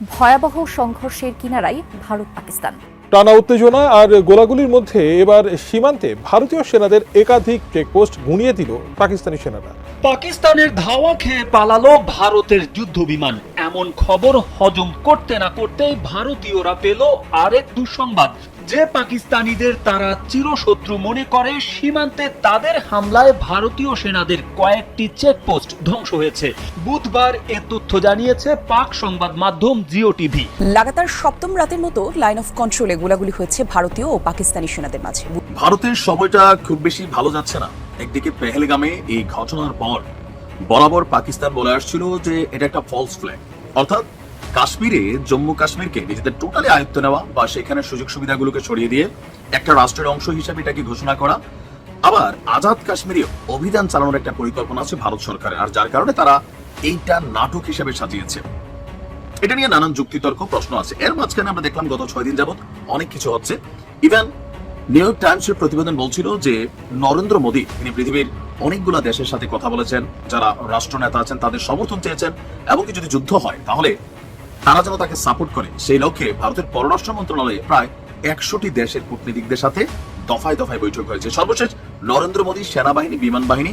ভয়াবহ সংঘর্ষের কিনারায় ভারত পাকিস্তান। টানা উত্তেজনা আর গোলাগুলির মধ্যে এবার সীমান্তে ভারতীয় সেনাদের একাধিক চেকপোস্ট গুনিয়ে দিল পাকিস্তানি সেনারা। পাকিস্তানের ধাওয়া খেয়ে পালালো ভারতের যুদ্ধ বিমান এমন খবর হজম করতে না করতেই ভারতীয়রা পেল আরেক দুঃসংবাদ। যে পাকিস্তানিদের তারা চিরশত্রু মনে করে সীমান্তে তাদের হামলায় ভারতীয় সেনাদের কয়েকটি চেকপোস্ট ধ্বংস হয়েছে। বুধবার এ তথ্য জানিয়েছে পাক সংবাদ মাধ্যম জিও টিভি। লাগাতার সপ্তম রাতের মতো লাইন অফ কন্ট্রোলে গোলাগুলি হয়েছে ভারতীয় ও পাকিস্তানি সেনাদের মাঝে। ভারতের সময়টা খুব বেশি ভালো যাচ্ছে না। একদিকে পেহেলগামে এই ঘটনার পর বরাবর পাকিস্তান বলে আসছিল যে এটা একটা ফলস ফ্ল্যাগ অর্থাৎ কাশ্মীরে, জম্মু কাশ্মীরকে নিজেদের টোটালি আয়ত্ত নেওয়া বা সেখানে সুযোগ সুবিধাগুলোকে সরিয়ে দিয়ে একটা রাষ্ট্রের অংশ হিসেবে এটাকে ঘোষণা করা। আবার আজাদ কাশ্মীরে অভিযান চালানোর একটা পরিকল্পনা আছে ভারত সরকারের, আর যার কারণে তারা এইটা নাটক হিসেবে সাজিয়েছে। এটা নিয়ে নানান যুক্তিতর্ক, প্রশ্ন আছে। এর মাঝখানে আমরা দেখলাম গত ছয় দিন যাবত অনেক কিছু হচ্ছে। ইভেন নিউ ইয়র্ক টাইমসের প্রতিবেদন বলছিল যে, নরেন্দ্র মোদী, তিনি পৃথিবীর অনেকগুলো দেশের সাথে কথা বলেছেন, যারা রাষ্ট্রনেতা আছেন, তাদের সমর্থন চেয়েছেন এমনকি যদি যুদ্ধ হয়, তাহলে তারা যেন তাকে সাপোর্ট করে, সেই লক্ষ্যে ভারতের পররাষ্ট্র মন্ত্রণালয়ে প্রায় একশোটি দেশের কূটনীতিকদের সাথে দফায় দফায় বৈঠক হয়েছে। সর্বশেষ নরেন্দ্র মোদী সেনাবাহিনী, বিমান বাহিনী,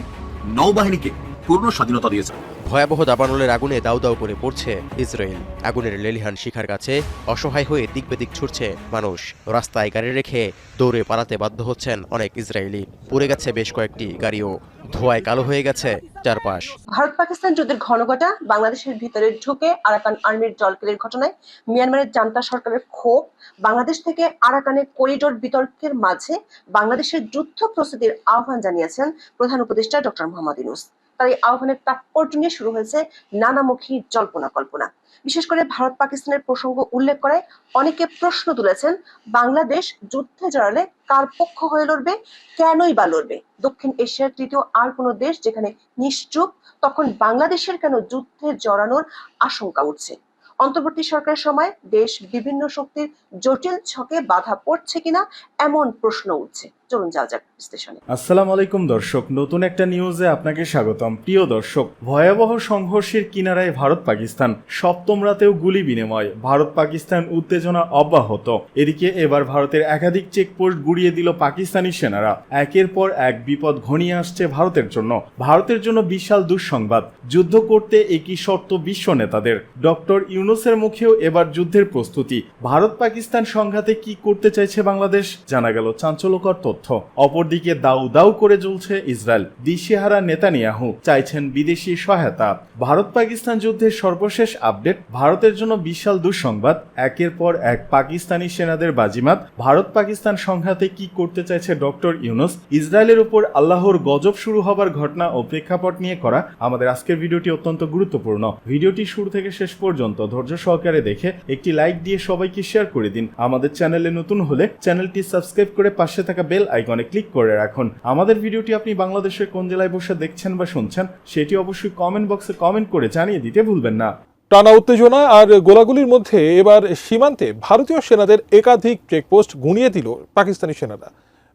নৌবাহিনীকে পূর্ণ স্বাধীনতা দিয়েছে। ভয়াবহ দাবানলের আগুনে দাউ দাউ করে পড়ছে ইসরায়েল। আগুনের লেলিহান শিখার কাছে অসহায় হয়ে দিক বেদিক ছুটছে মানুষ। রাস্তায় গাড়ি রেখে দৌড়ে পালাতে বাধ্য হচ্ছেন অনেক ইসরায়েলি। পুড়ে গেছে বেশ কয়েকটি গাড়িও। ধোঁয়ায় কালো হয়ে গেছে চারপাশ। ভারত পাকিস্তান যুদ্ধের ঘনঘটা বাংলাদেশের ভিতরে ঢুকে আরাকান আর্মির জলকেলের ঘটনায় মিয়ানমারের জান্তা সরকারের ক্ষোভ বাংলাদেশ থেকে আরাকানের করিডোর বিতর্কের মাঝে বাংলাদেশের যুদ্ধ প্রস্তুতির আহ্বান জানিয়েছেন প্রধান উপদেষ্টা ডক্টর মোহাম্মদ ইউনুস। তার এই আহ্বানের তাৎপর্য নিয়ে শুরু হয়েছে নানামুখী জল্পনা কল্পনা। বিশেষ করে ভারত পাকিস্তানের প্রসঙ্গ উল্লেখ করে অনেকে প্রশ্ন তুলেছেন, বাংলাদেশ যুদ্ধে জড়ালে কার পক্ষ হয়ে লড়বে, কেনই বা লড়বে? দক্ষিণ এশিয়ার তৃতীয় আর কোনো দেশ যেখানে নিশ্চুপ, তখন বাংলাদেশের কেন যুদ্ধে জড়ানোর আশঙ্কা উঠছে? অন্তর্বর্তী সরকারের সময় দেশ বিভিন্ন শক্তির জটিল ছকে বাধা পড়ছে কিনা এমন প্রশ্ন উঠছে। চলুন যাওয়া যাক স্টেশনে আসসালামু আলাইকুম দর্শক, নতুন একটা নিউজে আপনাকে স্বাগতম। প্রিয় দর্শক, ভয়াবহ সংঘর্ষের কিনারায় ভারত পাকিস্তান, সপ্তম রাতেও গুলি বিনিময়, ভারত পাকিস্তান উত্তেজনা অব্যাহত। এদিকে এবার ভারতের একাধিক চেকপোস্ট গুড়িয়ে দিল পাকিস্তানি সেনারা। একের পর এক বিপদ ঘনিয়ে আসছে ভারতের জন্য। ভারতের জন্য বিশাল দুঃসংবাদ। যুদ্ধ করতে একই শর্ত বিশ্ব নেতাদের। ডক্টর ইউনুসের মুখেও এবার যুদ্ধের প্রস্তুতি। ভারত পাকিস্তান সংঘাতে কি করতে চাইছে বাংলাদেশ? জানা গেল চাঞ্চল্যকর তথ্য। অপরদিকে দাউ দাউ করে জ্বলছে ইসরায়েল। দিশেহারা নেতানিয়াহু চাইছেন বিদেশি সহায়তা। ভারত পাকিস্তান যুদ্ধের সর্বশেষ আপডেট, ভারতের জন্য বিশাল দুঃসংবাদ। একের পর এক পাকিস্তানি সেনাদের বাজিমাত। ভারত পাকিস্তান সংঘাতে কি করতে চাইছে ডক্টর ইউনুস? ইসরায়েলের উপর আল্লাহর গজব শুরু হবার ঘটনা ও প্রেক্ষাপট নিয়ে করা আমাদের আজকের ভিডিওটি অত্যন্ত গুরুত্বপূর্ণ। ভিডিওটি শুরু থেকে শেষ পর্যন্ত ধৈর্য সহকারে দেখে একটি লাইক দিয়ে সবাইকে শেয়ার করে দিন। আমাদের চ্যানেলে নতুন হলে চ্যানেলটি সাবস্ক্রাইব করে পাশে থাকা বেল আইকনে ক্লিক করে রাখুন। আমাদের ভিডিওটি আপনি বাংলাদেশের কোন জেলায় বসে দেখছেন বা শুনছেন, সেটি অবশ্যই কমেন্ট বক্সে কমেন্ট করে জানিয়ে দিতে ভুলবেন না। টানা উত্তেজনা আর গোলাগুলির মধ্যে এবার সীমান্তে ভারতীয় সেনাদের একাধিক চেকপোস্ট গুনিয়ে দিল পাকিস্তানি সেনারা।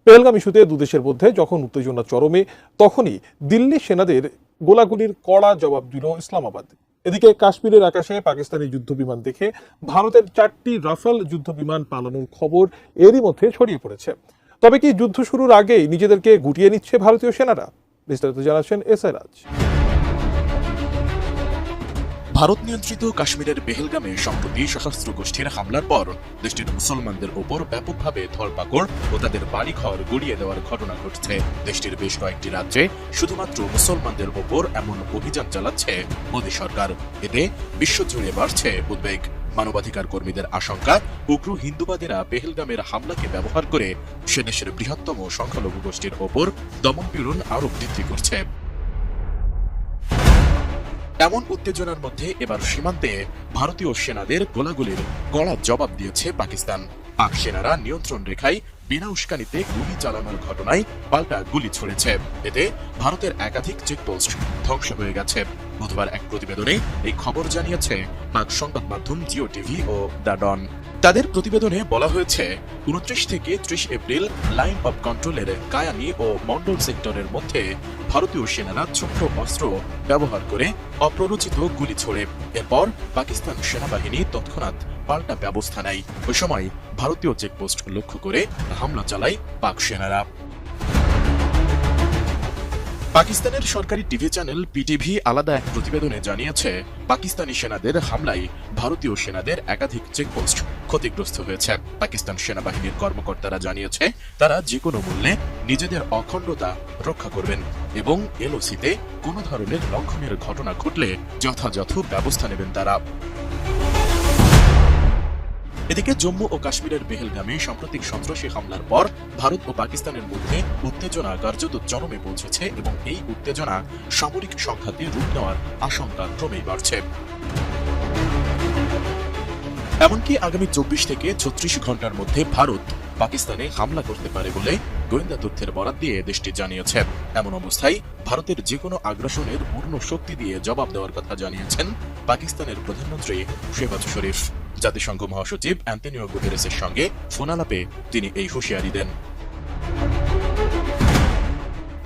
পেহেলগাম ইস্যুতে দুদেশের মধ্যে যখন উত্তেজনা চরমে, তখনই দিল্লি সেনাদের গোলাগুলির কড়া জবাব দিল ইসলামাবাদ। এদিকে কাশ্মীরের আকাশে পাকিস্তানি যুদ্ধ বিমান দেখে ভারতের চারটি রাফেল যুদ্ধ বিমান পালানোর খবর এরই মধ্যে ছড়িয়ে পড়েছে। তবে কি যুদ্ধ শুরুর আগেই নিজেদেরকে গুটিয়ে নিচ্ছে ভারতীয় সেনারা? বিস্তারিত জানাচ্ছেন এস আই রাজ। ভারত নিয়ন্ত্রিত কাশ্মীরের পেহেলগামে সম্প্রতি সশস্ত্র গোষ্ঠীর হামলার পর দেশটির মুসলমানদের ওপর ব্যাপকভাবে ধরপাকড় ও তাদের বাড়িঘর গুড়িয়ে দেওয়ার ঘটনা ঘটছে। দেশটির বেশ কয়েকটি রাজ্যে শুধুমাত্র মুসলমানদের ওপর এমন অভিযান চালাচ্ছে মোদী সরকার। এতে বিশ্বজুড়ে বাড়ছে উদ্বেগ। মানবাধিকার কর্মীদের আশঙ্কা, উগ্র হিন্দুবাদীরা পেহেলগামের হামলাকে ব্যবহার করে সে দেশের বৃহত্তম সংখ্যালঘু গোষ্ঠীর ওপর দমনপীড়ন আরও বৃদ্ধি করছে। এমন উত্তেজনার মধ্যে এবার সীমান্তে ভারতীয় সেনাদের গোলাগুলির কড়া জবাব দিয়েছে পাকিস্তান। পাক সেনারা নিয়ন্ত্রণ রেখায় বিনা উস্কানিতে গুলি চালানোর ঘটনায় পাল্টা গুলি ছড়েছে। এতে ভারতের একাধিক চেকপোস্ট ধ্বংস হয়ে গেছে। বুধবার এক প্রতিবেদনে এই খবর জানিয়েছে পাক সংবাদ মাধ্যম জিও টিভি ও দ্য ডন। তাদের প্রতিবেদনে বলা হয়েছে, উনত্রিশ থেকে ত্রিশ এপ্রিল লাইন অব কন্ট্রোলের কায়ানি ও মন্ডল সেক্টরের মধ্যে ভারতীয় সেনারা ছোট্ট অস্ত্র ব্যবহার করে অপ্ররোচিত গুলি ছোড়ে। এরপর পাকিস্তান সেনাবাহিনী তৎক্ষণাৎ পাল্টা ব্যবস্থা নেয়। ওই সময় ভারতীয় চেকপোস্ট লক্ষ্য করে হামলা চালায় পাক সেনারা। পাকিস্তানের সরকারি টিভি চ্যানেল পিটিভি আলাদা এক প্রতিবেদনে জানিয়েছে, পাকিস্তানি সেনাদের হামলায় ভারতীয় সেনাদের একাধিক চেকপোস্ট ক্ষতিগ্রস্ত হয়েছে। পাকিস্তান সেনাবাহিনীর কর্মকর্তারা জানিয়েছে, তারা যে কোনো মূল্যে নিজেদের অখণ্ডতা রক্ষা করবেন এবং এলওসিতে কোনো ধরনের লঙ্ঘনের ঘটনা ঘটলে যথাযথ ব্যবস্থা নেবেন তারা। এদিকে জম্মু ও কাশ্মীরের বেহেলগামে সাম্প্রতিক সন্ত্রাসী হামলার পর ভারত ও পাকিস্তানের মধ্যে উত্তেজনা কার্যত চরমে পৌঁছেছে এবং এই উত্তেজনা সামরিক সংঘাতে রূপ নেওয়ার আশঙ্কা ক্রমেই বাড়ছে। এমনকি আগামী চব্বিশ থেকে ছত্রিশ ঘণ্টার মধ্যে ভারত পাকিস্তানে হামলা করতে পারে বলে গোয়েন্দা তথ্যের বরাত দিয়ে দেশটি জানিয়েছে। এমন অবস্থায় ভারতের যে কোনো আগ্রাসনের পূর্ণ শক্তি দিয়ে জবাব দেওয়ার কথা জানিয়েছেন পাকিস্তানের প্রধানমন্ত্রী শেহবাজ শরীফ। জাতিসংঘ মহাসচিব অ্যান্টনিও গুতেরেসের সঙ্গে ফোনালাপে তিনি এই হুঁশিয়ারি দেন।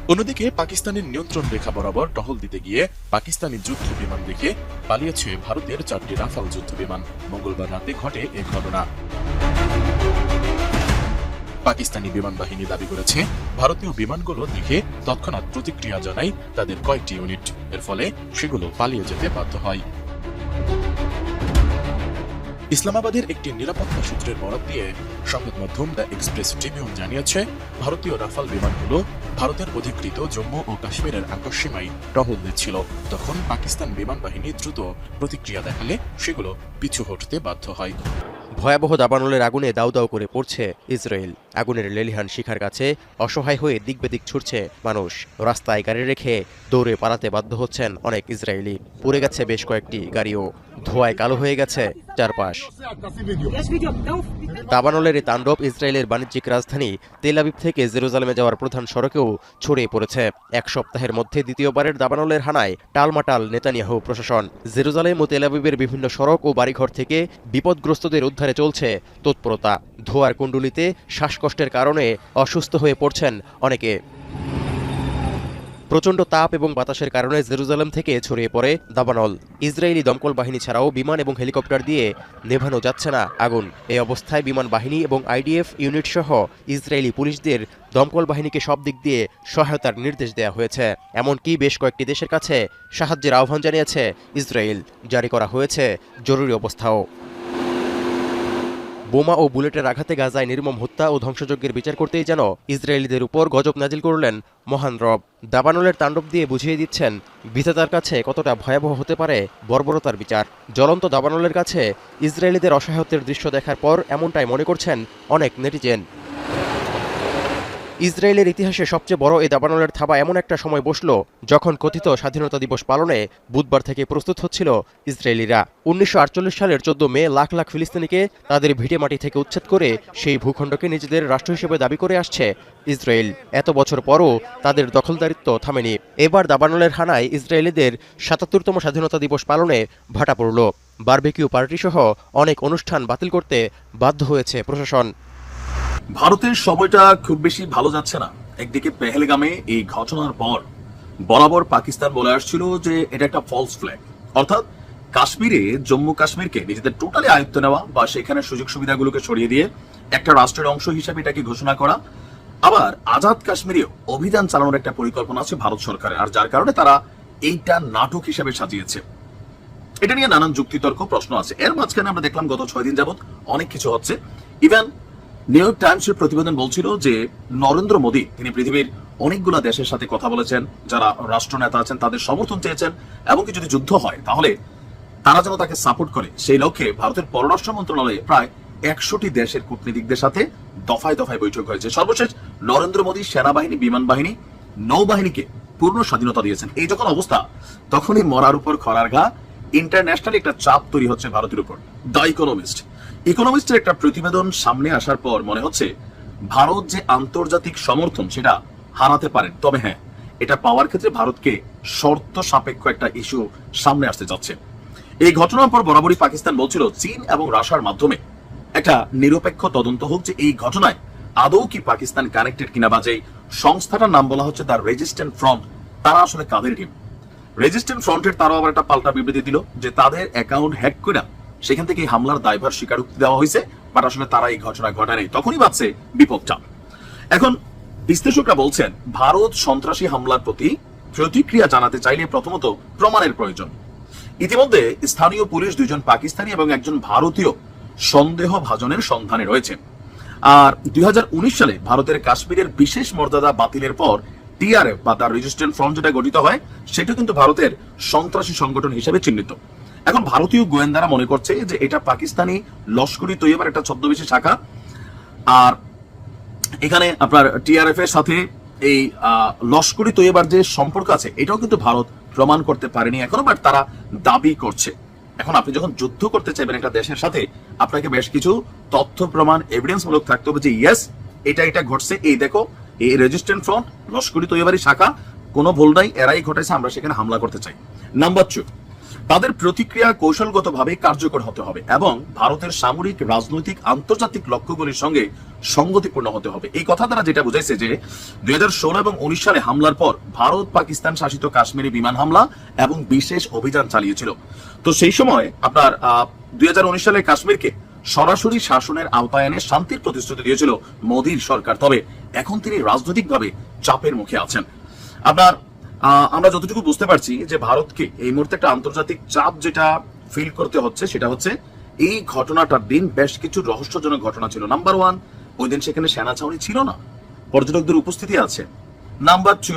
অন্যদিকে পাকিস্তানের নিয়ন্ত্রণ রেখা বরাবর টহল দিতে গিয়ে পাকিস্তানি যুদ্ধ বিমান দেখে পালিয়েছে ভারতের চারটি রাফাল যুদ্ধ বিমান। মঙ্গলবার রাতে ঘটে এ ঘটনা। পাকিস্তানি বিমান বাহিনী দাবি করেছে, ভারতীয় বিমানগুলো দেখে তৎক্ষণাৎ প্রতিক্রিয়া জানায় তাদের কয়েকটি ইউনিট। এর ফলে সেগুলো পালিয়ে যেতে বাধ্য হয়। ইসলামাবাদের একটি নিরাপত্তা সূত্রের বরাত দিয়ে সংবাদ মাধ্যম দ্য এক্সপ্রেস ট্রিবিউন জানিয়েছে, ভারতীয় রাফাল বিমানগুলো ভারতের অধিকৃত জম্মু ও কাশ্মীরের আকাশসীমায় টহল দিচ্ছিল। তখন পাকিস্তান বিমান বাহিনী দ্রুত প্রতিক্রিয়া দেখালে সেগুলো পিছু হটতে বাধ্য হয়। ভয়াবহ দাবানলের আগুনে দাউ দাউ করে পড়ছে ইসরায়েল। আগুনের লেলিহান শিখার কাছে অসহায় হয়ে দিকবেদিক ছুটছে মানুষ। রাস্তায় গাড়ি রেখে দৌড়ে পালাতে বাধ্য হচ্ছেন অনেক ইসরায়েলি। পড়ে গেছে বেশ কয়েকটি গাড়িও। ধোয়ায় কালো হয়ে গেছে চারপাশ। দাবানলের এই তাণ্ডব ইসরায়েলের বাণিজ্যিক রাজধানী তেল আবিব থেকে জেরুজালেমে যাওয়ার প্রধান সড়কেও ছড়িয়ে পড়েছে। এক সপ্তাহের মধ্যে দ্বিতীয়বারের দাবানলের হানায় টালমাটাল নেতানিয়াহু প্রশাসন। জেরুজালেম ও তেল আবিবের বিভিন্ন সড়ক ও বাড়িঘর থেকে বিপদগ্রস্তদের উদ্ধারে চলছে তৎপরতা। ধোয়ার কুণ্ডুলিতে শ্বাসকষ্টের কারণে অসুস্থ হয়ে পড়ছেন অনেকে। প্রচণ্ড তাপ এবং বাতাসের কারণে জেরুজালেম থেকে ছড়িয়ে পড়ে দাবানল। ইসরায়েলি দমকল বাহিনী ছাড়াও বিমান এবং হেলিকপ্টার দিয়ে নেভানো যাচ্ছে না। আগুন। এই অবস্থায় বিমান বাহিনী এবং আইডিএফ ইউনিট সহ ইসরায়েলি পুলিশদের দমকল বাহিনীকে সব দিক দিয়ে সহায়তার নির্দেশ দেওয়া হয়েছে। এমনকি বেশ কয়েকটি দেশের কাছে সাহায্যের আহ্বান জানিয়েছে ইসরায়েল। জারি করা হয়েছে জরুরি অবস্থাও। বোমা ও বুলেটের আঘাতে গাজায় নির্মম হত্যা ও ধ্বংসযজ্ঞের বিচার করতেই যেন ইসরায়েলিদের উপর গজব নাজিল করলেন মহান রব। দাবানলের তাণ্ডব দিয়ে বুঝিয়ে দিচ্ছেন বিধাতার কাছে কতটা ভয়াবহ হতে পারে বর্বরতার বিচার। জ্বলন্ত দাবানলের কাছে ইসরায়েলিদের অসহায়ত্বের দৃশ্য দেখার পর এমনটাই মনে করছেন অনেক নেটিজেন। ইসরায়েলের ইতিহাসে সবচেয়ে বড় এই দাবানলের থাবা এমন একটা সময় বসল যখন কথিত স্বাধীনতা দিবস পালনে বুধবার থেকে প্রস্তুত হচ্ছিল ইসরায়েলিরা। উনিশশো আটচল্লিশ সালের চোদ্দ মে লাখ লাখ ফিলিস্তিনিকে তাদের ভিটে মাটি থেকে উচ্ছেদ করে সেই ভূখণ্ডকে নিজেদের রাষ্ট্র হিসেবে দাবি করে আসছে ইসরায়েল। এত বছর পরও তাদের দখলদারিত্ব থামেনি। এবার দাবানলের হানায় ইসরায়েলিদের সাতাত্তরতম স্বাধীনতা দিবস পালনে ভাটা পড়ল। বারবেকিউ পার্টি সহ অনেক অনুষ্ঠান বাতিল করতে বাধ্য হয়েছে প্রশাসন। ভারতের সময়টা খুব বেশি ভালো যাচ্ছে না। একদিকে পেহেলগামে এই ঘটনার পর বরাবর পাকিস্তান বলে আসছিল যে এটা একটা ফলস ফ্ল্যাগ অর্থাৎ কাশ্মীরে, জম্মু কাশ্মীরকে নিজেদের টোটালি আয়ত্ত নেওয়া বা সেখানে সুযোগ সুবিধাগুলোকে সরিয়ে দিয়ে একটা রাষ্ট্রের অংশ হিসেবে এটাকে ঘোষণা করা। আবার আজাদ কাশ্মীরেও অভিযান চালানোর একটা পরিকল্পনা আছে ভারত সরকারের, আর যার কারণে তারা এইটা নাটক হিসাবে সাজিয়েছে। এটা নিয়ে নানান যুক্তিতর্ক প্রশ্ন আছে। এর মাঝখানে আমরা দেখলাম গত ছয় দিন যাবত অনেক কিছু হচ্ছে। ইভেন নিউ ইয়র্ক টাইমসের প্রতিবেদন বলছিল যে, নরেন্দ্র মোদী, তিনি পৃথিবীর অনেকগুলো দেশের সাথে কথা বলেছেন, যারা রাষ্ট্রনেতা আছেন, তাদের সমর্থন চেয়েছেন এমনকি যদি যুদ্ধ হয়, তাহলে তারা যেন তাকে সাপোর্ট করে। সেই লক্ষ্যে ভারতের পররাষ্ট্র মন্ত্রণালয়ে প্রায় একশোটি দেশের কূটনীতিকদের সাথে দফায় দফায় বৈঠক হয়েছে। সর্বশেষ, নরেন্দ্র মোদী সেনাবাহিনী, বিমান বাহিনী, নৌবাহিনীকে পূর্ণ স্বাধীনতা দিয়েছেন। এই যখন অবস্থা, তখনই মরার উপর খরার ঘা ইন্টারন্যাশনাল একটা চাপ তৈরি হচ্ছে ভারতের উপর। দ্য ইকোনমিস্ট ইকোনমিস্টের একটা প্রতিবেদন সামনে আসার পর মনে হচ্ছে ভারত যে আন্তর্জাতিক সমর্থন সেটা হারাতে পারেন। তবে হ্যাঁ এটা পাওয়ার ক্ষেত্রে ভারতকে শর্ত সাপেক্ষ একটা ইস্যু সামনে আসতে যাচ্ছে। এই ঘটনার পর বরাবরই পাকিস্তান বলছিল, চীন এবং রাশিয়ার মাধ্যমে একটা নিরপেক্ষ তদন্ত হোক যে এই ঘটনায় আদৌ কি পাকিস্তান কানেক্টেড কিনা বা যে সংস্থাটার নাম বলা হচ্ছে দ্য রেজিস্ট্যান্ট ফ্রন্ট তারা আসলে কাদের টিম রেজিস্ট্যান্ট ফ্রন্টের তারাও আবার একটা পাল্টা বিবৃতি দিল যে তাদের অ্যাকাউন্ট হ্যাক করে সেখান থেকে হামলার দায়ভার স্বীকারোক্তি দেওয়া হয়েছে, বাট আসলে তারা এই ঘটনা ঘটায়নি। তখনই বাঁচছে বিপদটা এখন বিশ্লেষকরা বলছেন, ভারত সন্ত্রাসী হামলার প্রতি প্রতিক্রিয়া জানাতে চাইলে প্রথমত প্রমাণের প্রয়োজন। ইতিমধ্যে স্থানীয় পুলিশ দুইজন পাকিস্তানি এবং একজন ভারতীয় সন্দেহ ভাজনের সন্ধানে রয়েছে। আর দুই হাজার উনিশ সালে ভারতের কাশ্মীরের বিশেষ মর্যাদা বাতিলের পর টিআরএফ বা তার রেজিস্ট্যান্ট ফ্রন্ট যেটা গঠিত হয়, সেটা কিন্তু ভারতের সন্ত্রাসী সংগঠন হিসেবে চিহ্নিত। এখন ভারতীয় গোয়েন্দারা মনে করছে যে এটা পাকিস্তানি লস্করি তৈয়বার একটা ছদ্মবেশী শাখা। আর এখানে আপনার টিআরএফ এর সাথে এই লস্করি তৈয়বার যে সম্পর্ক আছে, এটাও কিন্তু ভারত প্রমাণ করতে পারেনি এখনও বাট তারা দাবি করছে। এখন আপনি যখন যুদ্ধ করতে চাইবেন একটা দেশের সাথে, আপনাকে বেশ কিছু তথ্য, প্রমাণ এভিডেন্স মূলক থাকতে হবে যে ইয়েস এটা এটা ঘটছে। এই দেখো, এই রেজিস্ট্যান্ট ফ্রন্ট লস্করি তৈয়বারি শাখা, কোনো ভুল নাই, এরাই ঘটেছে, আমরা সেখানে হামলা করতে চাই। নাম্বার টু তাদের প্রতিক্রিয়া কৌশলগতভাবে কার্যকর হতে হবে এবং ভারতের সামরিক, রাজনৈতিক, আন্তর্জাতিক লক্ষ্যগুলির সঙ্গে সঙ্গতিপূর্ণ হতে হবে। এই কথা তারা যেটা বুঝাইছে যে, দুই এবং উনিশ সালে হামলার পর ভারত পাকিস্তান শাসিত কাশ্মীরে বিমান হামলা এবং বিশেষ অভিযান চালিয়েছিল। তো সেই সময় আপনার দুই সালে কাশ্মীরকে সরাসরি শাসনের আওতায় এনে শান্তির প্রতিশ্রুতি দিয়েছিল মোদীর সরকার। তবে এখন তিনি রাজনৈতিকভাবে চাপের মুখে আছেন। আপনার আমরা যতটুকু বুঝতে পারছি যে ভারতকে এই মুহূর্তে একটা আন্তর্জাতিক চাপ যেটা ফিল করতে হচ্ছে, সেটা হচ্ছে এই ঘটনাটার দিন বেশ কিছু রহস্যজনক ঘটনা ছিল। নাম্বার ওয়ান ওই দিন সেখানে সেনা ছাউনি ছিল না। পর্যটকদের উপস্থিতি আছে। নাম্বার টু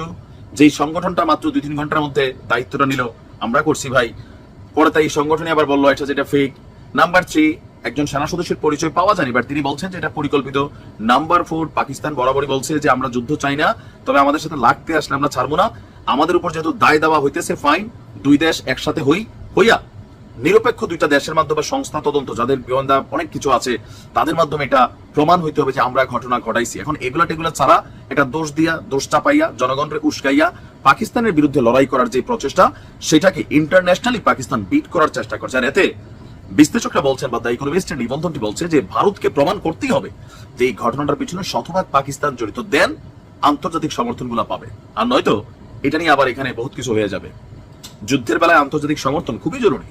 যেই সংগঠনটা মাত্র দুই তিন ঘণ্টার মধ্যে দায়িত্বটা নিল, আমরা করছি ভাই। পরে তাই সংগঠনে আবার বলল, এটা যেটা ফেক নাম্বার থ্রি একজন সেনা সদস্যের পরিচয় পাওয়া যায়নি বাট তিনি বলছেন যে এটা পরিকল্পিত। নাম্বার ফোর পাকিস্তান বরাবরই বলছে যে আমরা যুদ্ধ চাই না, তবে আমাদের সাথে লাগতে আসলে আমরা ছাড়বো না। আমাদের উপর যেহেতু দায় দেওয়া হইতেছে ফাইন দুই দেশ একসাথে হই, হইয়া নিরপেক্ষ দুইটা দেশের মাধ্যমে সংস্থা তদন্ত, যাদের গোয়েন্দা অনেক কিছু আছে, তাদের মাধ্যমে এটা প্রমাণ হইতে হবে যে আমরা ঘটনা ঘটাইছি। এখন এগুলা টেগুলা ছাড়া এটা দোষ দিয়া, দোষ চাপাইয়া জনগণকে উস্কাইয়া পাকিস্তানের বিরুদ্ধে লড়াই করার যে প্রচেষ্টা, সেটাকে ইন্টারন্যাশনালি পাকিস্তান বিট করার চেষ্টা করছে। আর এতে বিশ্লেষকরা বলছেন বা দ্য ইকোনমিস্টের নিবন্ধনটি বলছে যে ভারতকে প্রমাণ করতেই হবে যে এই ঘটনাটার পিছনে শতভাগ পাকিস্তান জড়িত। দেন আন্তর্জাতিক সমর্থনগুলো পাবে। আর নয়তো এটা নিয়ে আবার এখানে বহুত কিছু হয়ে যাবে। যুদ্ধের বেলায় আন্তর্জাতিক সমর্থন খুবই জরুরি।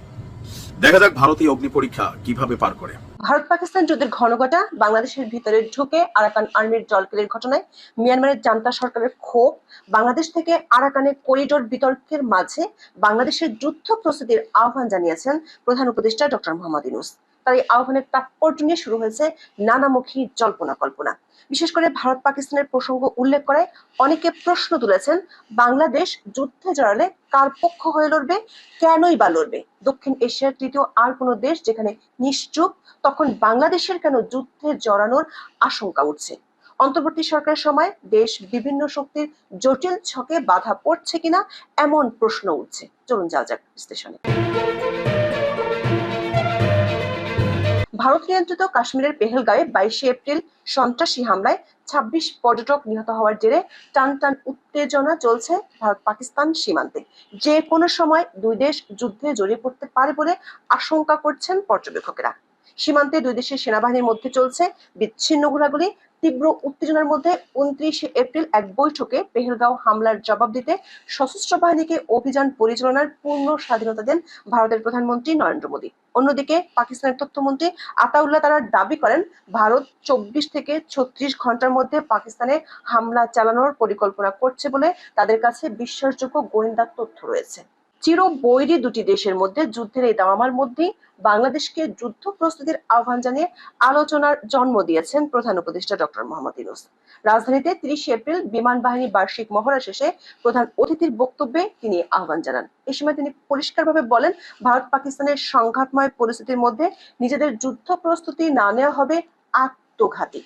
দেখা যাক ভারতীয় অগ্নি পরীক্ষা কীভাবে পার করে। ভারত পাকিস্তান যুদ্ধের ঘনঘটা বাংলাদেশের ভিতরে ঢুকে আরাকান আর্মির জলকেলের ঘটনায়। মিয়ানমারের জান্তা সরকারের ক্ষোভ বাংলাদেশ থেকে আরাকানে করিডোর বিতর্কের মাঝে বাংলাদেশের যুদ্ধ প্রস্তুতির আহ্বান জানিয়েছেন প্রধান উপদেষ্টা ডক্টর মোহাম্মদ ইউনুস। তার এই আহ্বানের তাৎপর্য নিয়ে শুরু হয়েছে নানামুখী জল্পনা কল্পনা বিশেষ করে ভারত পাকিস্তানের প্রসঙ্গ উল্লেখ করে অনেকে প্রশ্ন তুলেছেন, বাংলাদেশ যুদ্ধে জড়ালে কার পক্ষ হয়ে লড়বে, কেনই বা লড়বে? দক্ষিণ এশিয়ার তৃতীয় আর কোনো দেশ যেখানে নিশ্চুপ, তখন বাংলাদেশের কেন যুদ্ধে জড়ানোর আশঙ্কা উঠছে? অন্তর্বর্তী সরকারের সময় দেশ বিভিন্ন শক্তির জটিল ছকে বাধা পড়ছে কিনা এমন প্রশ্ন উঠছে। চলুন যাওয়া যাক বিশ্লেষণে। ভারত নিয়ন্ত্রিত কাশ্মীরের পেহেলগাঁয়ে বাইশে এপ্রিল সন্ত্রাসী হামলায় ছাব্বিশ পর্যটক নিহত হওয়ার জেরে টান টান উত্তেজনা চলছে ভারত পাকিস্তান সীমান্তে। যে কোনো সময় দুই দেশ যুদ্ধে জড়িয়ে পড়তে পারে বলে আশঙ্কা করছেন পর্যবেক্ষকেরা। সীমান্তে দুই দেশের সেনাবাহিনীর মধ্যে চলছে বিচ্ছিন্ন গোলাগুলি তীব্র উত্তেজনার মধ্যে উনত্রিশে এপ্রিল এক বৈঠকে পেহেলগাঁও হামলার জবাব দিতে সশস্ত্র বাহিনীকে অভিযান পরিচালনার পূর্ণ স্বাধীনতা দেন ভারতের প্রধানমন্ত্রী নরেন্দ্র মোদী। অন্যদিকে পাকিস্তানের তথ্যমন্ত্রী আতাউল্লাহ তারা দাবি করেন, ভারত চব্বিশ থেকে ছত্রিশ ঘণ্টার মধ্যে পাকিস্তানে হামলা চালানোর পরিকল্পনা করছে বলে তাদের কাছে বিশ্বাসযোগ্য গোয়েন্দা তথ্য রয়েছে। চির বৈরী দুটি দেশের মধ্যে যুদ্ধের এই দামামার মধ্যেই বাংলাদেশকে যুদ্ধ প্রস্তুতির আহ্বান জানিয়ে আলোচনার জন্ম দিয়েছেন প্রধান উপদেষ্টা ডক্টর মোহাম্মদ ইউনুস। রাজধানীতে তিরিশে এপ্রিল বিমান বাহিনী বার্ষিক মহড়া শেষে প্রধান অতিথির বক্তব্যে তিনি আহ্বান জানান। এ সময় তিনি পরিষ্কারভাবে বলেন, ভারত পাকিস্তানের সংঘাতময় পরিস্থিতির মধ্যে নিজেদের যুদ্ধ প্রস্তুতি না নেওয়া হবে আত্মঘাতী।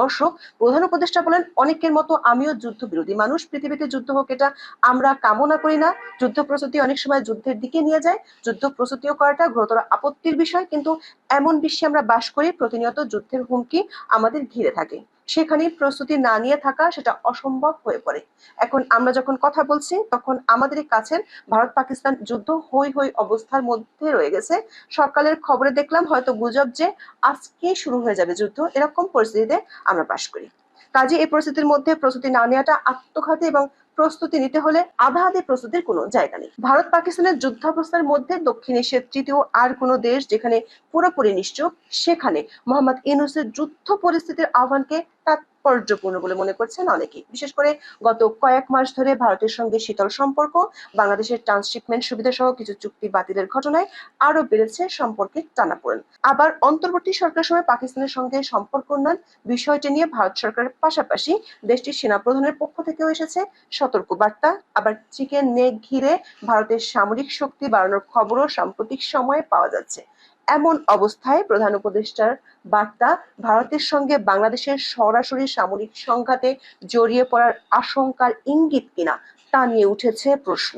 দর্শক, প্রধান উপদেষ্টা বলেন, অনেকের মতো আমিও যুদ্ধ বিরোধী মানুষ। পৃথিবীতে যুদ্ধ হোক, এটা আমরা কামনা করি না। যুদ্ধ প্রস্তুতি অনেক সময় যুদ্ধের দিকে নিয়ে যায়। যুদ্ধ প্রস্তুতিও করাটা গুরুতর আপত্তির বিষয়, কিন্তু এমন বিশ্বে আমরা বাস করি, প্রতিনিয়ত যুদ্ধের হুমকি আমাদের ঘিরে থাকে। সেখানে প্রস্তুতি না নিয়ে থাকা সেটা অসম্ভব হয়ে পড়ে। এখন আমরা যখন কথা বলছি, তখন আমাদের কাছের ভারত পাকিস্তান যুদ্ধ হই হই অবস্থার মধ্যে রয়ে গেছে। সকালের খবরে দেখলাম হয়তো গুজব যে আজকে শুরু হয়ে যাবে যুদ্ধ, এরকম পরিস্থিতিতে আমরা বাস করি। কাজে এই পরিস্থিতির মধ্যে প্রস্তুতি না নেওয়াটা আত্মঘাতী এবং প্রস্তুতি নিতে হলে আধা আধি প্রস্তুতির কোনো জায়গা নেই। ভারত পাকিস্তানের যুদ্ধাবস্থার মধ্যে দক্ষিণ এশিয়ার তৃতীয় আর কোনো দেশ যেখানে পুরোপুরি নিশ্চুপ, সেখানে মোহাম্মদ ইউনুসের যুদ্ধ পরিস্থিতির আহ্বানকে তাৎপর্যপূর্ণ বলে মনে করছেন অনেকেই। বিশেষ করে গত কয়েক মাস ধরে ভারতের সঙ্গে শীতল সম্পর্ক, বাংলাদেশের ট্রান্সশিপমেন্ট সুবিধা সহ কিছু চুক্তি বাতিলের ঘটনায় আরও বেড়েছে সম্পর্কের টানাপোড়েন। আবার অন্তর্বর্তী সরকার সময় পাকিস্তানের সঙ্গে সম্পর্ক উন্নয়ন বিষয়টি নিয়ে ভারত সরকারের পাশাপাশি দেশটির সেনাপ্রধানের পক্ষ থেকেও এসেছে সতর্ক বার্তা, আবার চিকেন নেক ঘিরে ভারতের সামরিক শক্তি বাড়ানোর খবরও সাম্প্রতিক সময়ে পাওয়া যাচ্ছে। এমন অবস্থায় প্রধান উপদেষ্টার বার্তা ভারতের সঙ্গে বাংলাদেশের সরাসরি সামরিক সংঘাতে জড়িয়ে পড়ার আশঙ্কার ইঙ্গিত কিনা তা নিয়ে উঠেছে প্রশ্ন।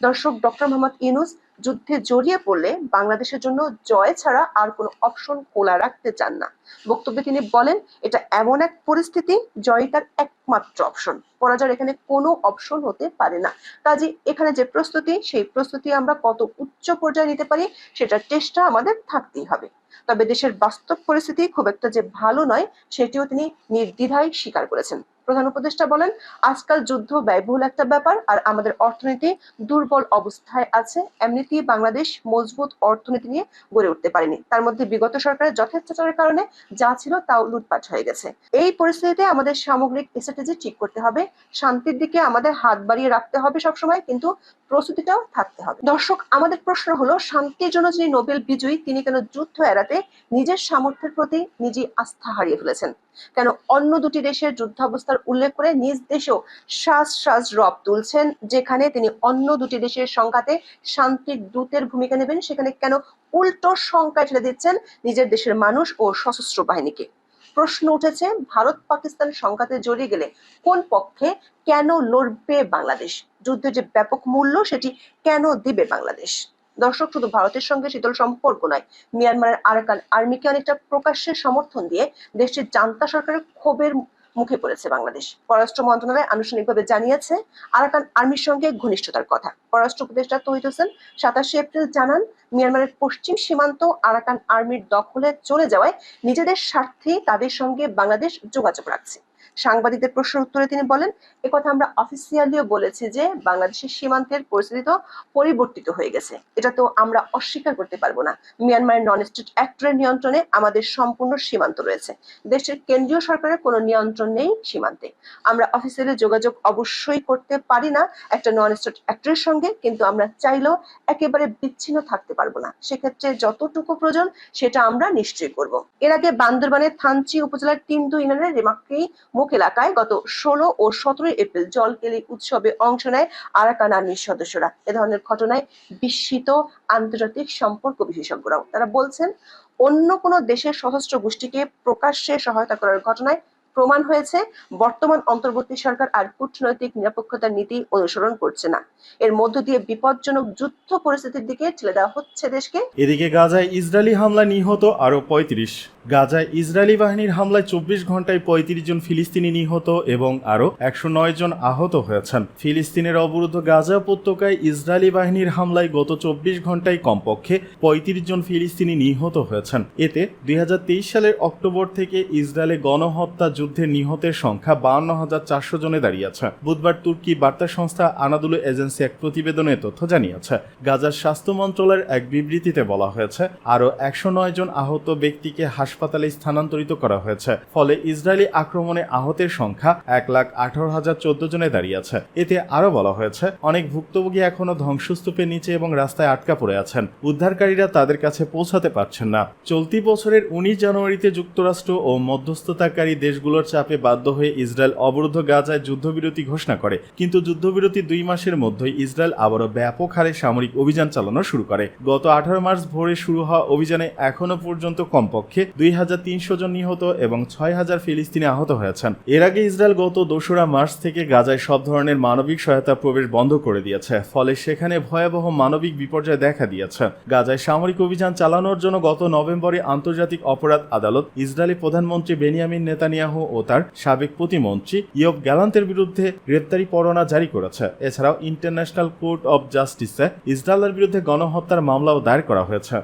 দর্শক ডক্টর মোহাম্মদ ইউনুস যুদ্ধে জড়িয়ে পড়লে বাংলাদেশের জন্য জয় ছাড়া আর কোনো অপশন খোলা রাখতে চান না। বক্তব্যে তিনি বলেন, এটা এমন এক পরিস্থিতি জয় তার একমাত্র অপশন পরাজয়ের এখানে কোনো অপশন হতে পারে না। কাজে এখানে যে প্রস্তুতি, সেই প্রস্তুতি আমরা কত উচ্চ পর্যায়ে নিতে পারি, সেটার চেষ্টা আমাদের থাকতেই হবে। তবে দেশের বাস্তব পরিস্থিতি খুব একটা যে ভালো নয়, সেটিও তিনি নির্দ্বিধায় স্বীকার করেছেন। প্রধান উপদেষ্টা বলেন, আজকাল যুদ্ধ ব্যয়বহুল একটা ব্যাপার আর আমাদের অর্থনীতি দুর্বল অবস্থায় আছে। এমনিতেই বাংলাদেশ মজবুত অর্থনীতি নিয়ে গড়ে উঠতে পারেনি। তার মধ্যে বিগত সরকারের যথেচ্ছাচারের কারণে যা ছিল তাও লুটপাট হয়ে গেছে। এই পরিস্থিতিতে আমাদের সামগ্রিক স্ট্র্যাটেজি ঠিক করতে হবে। শান্তির দিকে আমাদের হাত বাড়িয়ে রাখতে হবে সবসময়, কিন্তু প্রস্তুতিটাও থাকতে হবে। দর্শক, আমাদের প্রশ্ন হলো, শান্তির জন্য যিনি নোবেল বিজয়ী, তিনি কেন যুদ্ধ এড়াতে নিজের সামর্থ্যের প্রতি নিজেই আস্থা হারিয়ে ফেলেছেন। কেন অন্য দুটি দেশের যুদ্ধাবস্থার উল্লেখ করে নিজ দেশেও শ্বাস শ্বাস রব তুলছেন, যেখানে তিনি অন্য দুটি দেশের সংঘাতে শান্তির দূতের ভূমিকা নেবেন, সেখানে কেন উল্টো সংখ্যায় ঠেলে দিচ্ছেন নিজের দেশের মানুষ ও সশস্ত্র বাহিনীকে। প্রশ্ন উঠেছে ভারত পাকিস্তান সংঘাতে জড়িয়ে গেলে কোন পক্ষে কেন লড়বে বাংলাদেশ? যুদ্ধের যে ব্যাপক মূল্য, সেটি কেন দিবে বাংলাদেশ? দর্শক, শুধু ভারতের সঙ্গে শীতল সম্পর্ক নয়, মিয়ানমারের আরাকান আর্মিকে অনেকটা প্রকাশ্যে সমর্থন দিয়ে দেশটির জান্তা সরকারের ক্ষোভের মুখে পড়েছে বাংলাদেশ। পররাষ্ট্র মন্ত্রণালয় আনুষ্ঠানিকভাবে জানিয়েছে, আরাকান আর্মির সঙ্গে ঘনিষ্ঠতার কথা। পররাষ্ট্র উপদেষ্টা তহিদ হোসেন সাতাশে এপ্রিল জানান, মিয়ানমারের পশ্চিম সীমান্ত আরাকান আর্মির দখলে চলে যাওয়ায় নিজেদের স্বার্থে তাদের সঙ্গে বাংলাদেশ যোগাযোগ রাখছে। সাংবাদিকদের প্রশ্নের উত্তরে তিনি বলেন, একথা আমরা অফিসিয়ালিও বলেছি যে বাংলাদেশের সীমান্তের পরিস্থিতি তো পরিবর্তিত হয়ে গেছে। এটা তো আমরা অস্বীকার করতে পারব না। মিয়ানমারের নন স্টেট অ্যাক্টরের নিয়ন্ত্রণে আমাদের সম্পূর্ণ সীমান্ত রয়েছে। দেশের কেন্দ্রীয় সরকারের কোনো নিয়ন্ত্রণ নেই সীমান্তে। আমরা অফিসিয়ালি যোগাযোগ অবশ্যই করতে পারি না একটা নন স্টেট অ্যাক্টরের সঙ্গে, কিন্তু আমরা চাইলেও একেবারে বিচ্ছিন্ন থাকতে পারব না। সেক্ষেত্রে যতটুকু প্রয়োজন সেটা আমরা নিশ্চয়ই করব। এর আগে বান্দরবানের থানচি উপজেলার তিনদু ইউনিয়নের রেমাক্রি মুখ এলাকায় গত ষোলো ও সতেরোই এপ্রিল জলকেলি উৎসবে অংশ নেয় আরাকান সদস্যরা। এ ধরনের ঘটনায় বিস্মিত আন্তর্জাতিক সম্পর্ক বিশেষজ্ঞরাও। তারা বলছেন, অন্য কোনো দেশের সশস্ত্র গোষ্ঠীকে প্রকাশ্যে সহায়তা করার ঘটনায় প্রমাণ হয়েছে, বর্তমান অন্তর্বর্তী সরকার আর কূটনৈতিক নিরাপত্তার নীতি অনুসরণ করছে না। এর মধ্য দিয়ে বিপজ্জনক যুদ্ধ পরিস্থিতির দিকে ঠেলে দেওয়া হচ্ছে দেশকে। এদিকে গাজায় ইসরায়েলি হামলায় নিহত আরও পঁয়ত্রিশ। গাজায় ইসরায়েলি বাহিনীর হামলায় চব্বিশ ঘন্টায় পঁয়ত্রিশ জন ফিলিস্তিনি নিহত এবং আরও একশো নয় জন আহত হয়েছেন। ফিলিস্তিনের অবরুদ্ধ গাজা উপত্যকায় ইসরায়েলি বাহিনীর হামলায় গত চব্বিশ ঘন্টায় কমপক্ষে পঁয়ত্রিশ জন ফিলিস্তিনি নিহত হয়েছেন। এতে দুই হাজার তেইশ সালের অক্টোবর থেকে ইসরায়েলে গণহত্যা যুদ্ধে নিহতের সংখ্যা বাউন্ন হাজার চারশো জনে দাঁড়িয়েছে। বুধবার তুর্কি বার্তা সংস্থা আনাদুলু এজেন্সি এক প্রতিবেদনে তথ্য জানিয়েছে। গাজার স্বাস্থ্য মন্ত্রণালয়ের এক বিবৃতিতে বলা হয়েছে, আরও একশো নয় জন আহত ব্যক্তিকে হাসপাতালে স্থানান্তরিত করা হয়েছে। ফলে ইসরায়েলি আক্রমণে আহতের সংখ্যা এক লাখ আঠারো হাজার চোদ্দ জনে দাঁড়িয়েছে। এতে আরও বলা হয়েছে, অনেক ভুক্তভোগী এখনও ধ্বংসস্তূপের নিচে এবং রাস্তায় আটকা পড়ে আছেন। উদ্ধারকারীরা তাদের কাছে পৌঁছাতে পারছেন না। চলতি বছরের উনিশ জানুয়ারিতে যুক্তরাষ্ট্র ও মধ্যস্থতাকারী দেশগুলোর চাপে বাধ্য হয়ে ইসরায়েল অবরুদ্ধ গাজায় যুদ্ধবিরতি ঘোষণা করে। কিন্তু যুদ্ধবিরতি দুই মাসের মধ্যেই ইসরায়েল আবারও ব্যাপক হারে সামরিক অভিযান চালানো শুরু করে। গত আঠারো মার্চ ভোরে শুরু হওয়া অভিযানে এখনও পর্যন্ত কমপক্ষে দুই হাজার তিনশো জন নিহত এবং ছয় হাজার ফিলিস্তিনি আহত হয়েছেন। এর আগে ইসরায়েল গত দোসরা মার্চ থেকে গাজায় সব ধরনের মানবিক সহায়তা প্রবেশ বন্ধ করে দিয়েছে, ফলে সেখানে ভয়াবহ মানবিক বিপর্যয় দেখা দিয়েছে। গাজায় সামরিক অভিযান চালানোর জন্য গত নভেম্বরে আন্তর্জাতিক অপরাধ আদালত ইসরায়েলি প্রধানমন্ত্রী বেনিয়ামিন নেতানিয়াহু ও তার সাবেক প্রতিমন্ত্রী ইয়ব গ্যালান্তের বিরুদ্ধে গ্রেপ্তারি পরোয়ানা জারি করেছে। এছাড়াও ইন্টারন্যাশনাল কোর্ট অব জাস্টিসে ইসরায়েলের বিরুদ্ধে গণহত্যার মামলাও দায়ের করা হয়েছে।